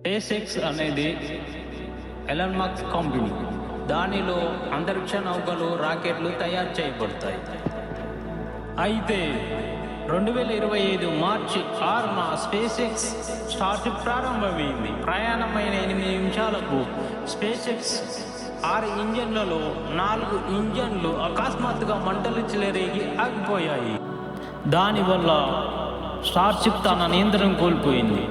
Space అనేది Elon Musk company దానిలో అంతరిక్ష నౌకలు రాకెట్లు తయారు చేయబడతాయి. అయితే రెండు వేల ఇరవై ఐదు మార్చి ఆరున స్పేస్ ఎక్స్ స్టార్ట్ ప్రారంభమైంది. ప్రయాణమైన ఎనిమిది నిమిషాలకు స్పేస్ ఎక్స్ ఆరు ఇంజన్లలో నాలుగు ఇంజన్లు అకస్మాత్తుగా మంటలు చెలరేగి ఆగిపోయాయి. దానివల్ల స్టార్షిప్ తన నియంత్రణ కోల్పోయింది.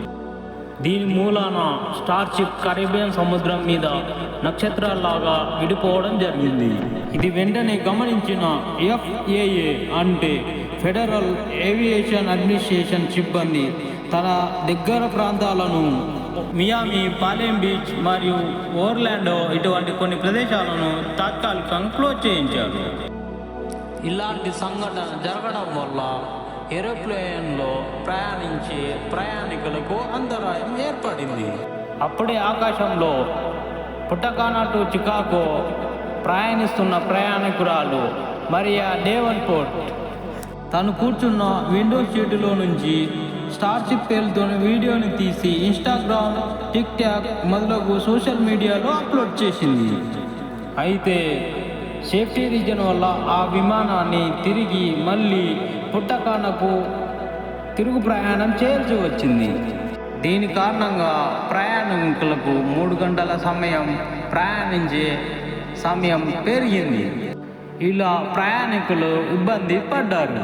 దీని మూలాన స్టార్షిప్ కరేబియన్ సముద్రం మీద నక్షత్రాల్లాగా విడిపోవడం జరిగింది. ఇది వెంటనే గమనించిన ఎఫ్ఏఏ అంటే ఫెడరల్ ఏవియేషన్ అడ్మినిస్ట్రేషన్ సిబ్బంది తన దగ్గర ప్రాంతాలను మియామి పాలేం బీచ్ మరియు ఓర్లాండో ఇటువంటి కొన్ని ప్రదేశాలను తాత్కాలికంగా క్లోజ్ చేయించారు. ఇలాంటి సంఘటన జరగడం వల్ల ఏరోప్లేన్లో ప్రయాణించే ప్రయాణికులకు అంతరాయం ఏర్పడింది. అప్పుడే ఆకాశంలో పుట్టకానా టు చికాగో ప్రయాణిస్తున్న ప్రయాణికురాలు మరియా డేవన్పోర్ట్ తను కూర్చున్న విండో సీటులో నుంచి స్టార్షిప్ పేరుతోని వీడియోని తీసి ఇన్స్టాగ్రామ్ టిక్ టాక్ మొదలగు సోషల్ మీడియాలో అప్లోడ్ చేసింది. అయితే సేఫ్టీ రీజన్ వల్ల ఆ విమానాన్ని తిరిగి మళ్ళీ పుట్టకానకు తిరుగు ప్రయాణం చేయాల్సి వచ్చింది. దీని కారణంగా ప్రయాణికులకు మూడు గంటల సమయం ప్రయాణించే సమయం పెరిగింది. ఇలా ప్రయాణికులు ఇబ్బంది పడ్డారు.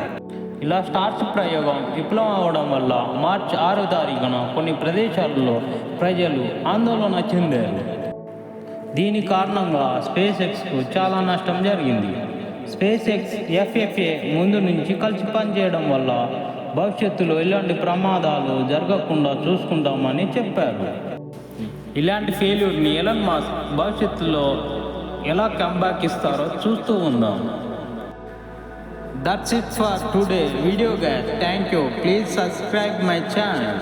ఇలా స్టార్స్ ప్రయోగం విఫలం అవడం వల్ల మార్చి ఆరో తారీఖున కొన్ని ప్రదేశాలలో ప్రజలు ఆందోళన చెందారు. దీని కారణంగా స్పేస్ ఎక్స్కు చాలా నష్టం జరిగింది. స్పేస్ ఎక్స్ ఎఫ్ఎఫ్ఏ ముందు నుంచి కలిసి పనిచేయడం వల్ల భవిష్యత్తులో ఇలాంటి ప్రమాదాలు జరగకుండా చూసుకుంటామని చెప్పారు. ఇలాంటి ఫెయిల్యూర్ని ఎలన్ మాస్క్ భవిష్యత్తులో ఎలా కంబ్యాక్ ఇస్తారో చూస్తూ ఉందాం. That's it for today video guide. Thank you please subscribe my channel.